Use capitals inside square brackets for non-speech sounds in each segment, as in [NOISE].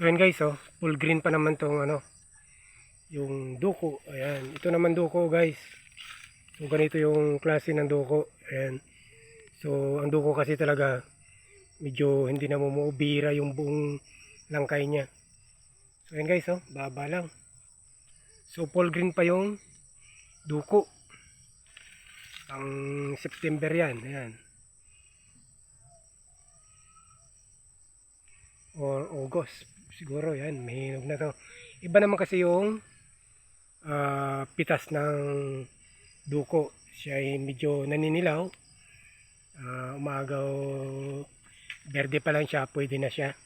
So yan guys, oh, full green pa naman tong ano, yung duko. Ayan, ito naman duko guys. So ganito yung klase ng duko. Ayan. So ang duko kasi talaga medyo hindi na bumubira yung buong langkay niya. So yan guys, oh, baba lang. So full green pa yung duko. Ang September yan. Ayan. or August siguro yan may hinog na to. Iba naman kasi yung ah, pitas ng duko. Siya ay medyo naninilaw. Ah, umagaw berde pa lang siya pwede na siya.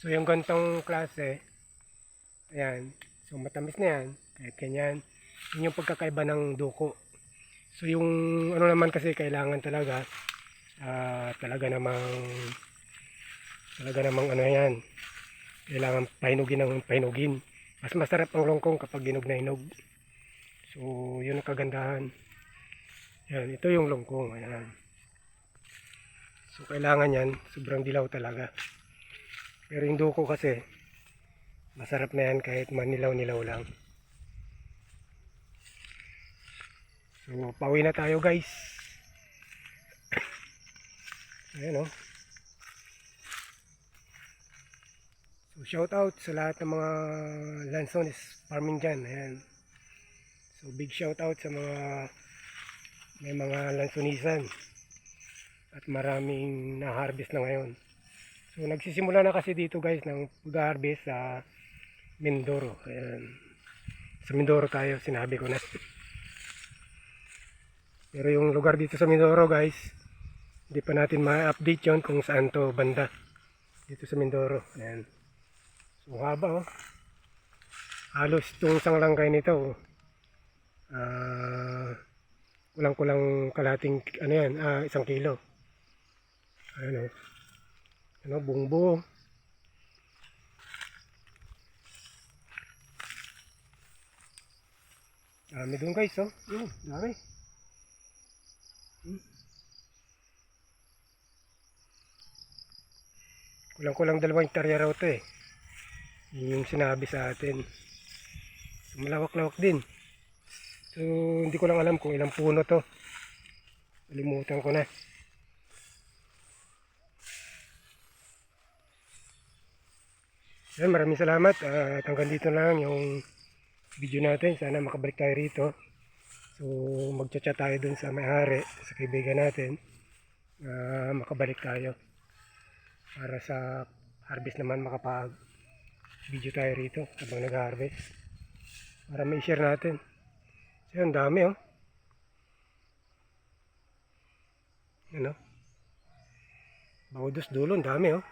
So yung gantong klase ayan. So matamis na yan kahit ganyan. Yun yung pagkakaiba ng duko. So yung ano naman kasi kailangan talaga ah, talaga namang Talaga namang ano yan. Kailangan pahinugin ng pahinugin. Mas masarap ang longkong kapag ginog na hinog. So, yun ang kagandahan. Yan, ito yung longkong. Ayan. So, kailangan yan. Sobrang dilaw talaga. Pero yung duko kasi, masarap na yan kahit manilaw-nilaw lang. So, pauwi na tayo guys. [COUGHS] Ayan oh. o. So shout out sa lahat ng mga Lanzones farming dyan. Ayan. So big shout out sa mga may mga Lanzonisan at maraming na-harvest na ngayon. So nagsisimula na kasi dito guys ng pag-harvest sa Mindoro. Ayan. Sa Mindoro tayo, sinabi ko na. Pero yung lugar dito sa Mindoro guys, hindi pa natin ma-update yon kung saan to banda. Dito sa Mindoro. Ayan. So haba oh. Halos itong isang langkay nito oh. Ah, kulang-kulang kalating ano yan, ah, isang kilo. Ano? Ano, buong buo. Dami doon guys, oh. Yun, dami. Hmm. Kulang-kulang dalawang hektarya raw to eh. Yun yung sinabi sa atin. So, malawak-lawak din. So, hindi ko lang alam kung ilang puno to. Nalimutan ko na. Yan, maraming salamat. Ah, At hanggang dito lang yung video natin. Sana makabalik tayo rito. So, magchat-chat tayo dun sa may-ari, sa kaibigan natin. na makabalik tayo. Para sa harvest naman makapag video tayo rito habang nag-harvest. Para may share natin. So, ang dami oh. Yan oh. Bawdos dulo, ang dami oh.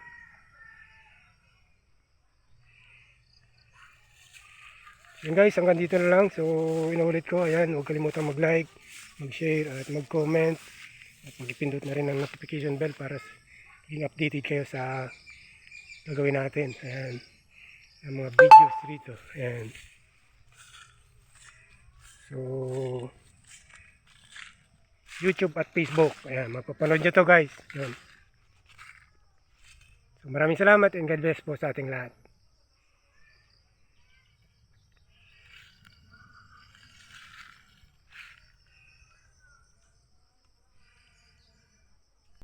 Yun guys, hanggang dito na lang. So, inuulit ko, ayan, huwag kalimutan mag-like, mag-share, at mag-comment. At mag-pindot na rin ang notification bell para maging updated kayo sa gagawin natin. Ayan. Ang mga videos rito. Ayan. So, YouTube at Facebook. Ayan, mapapanood nyo to guys. Yun. So, maraming salamat and God bless po sa ating lahat.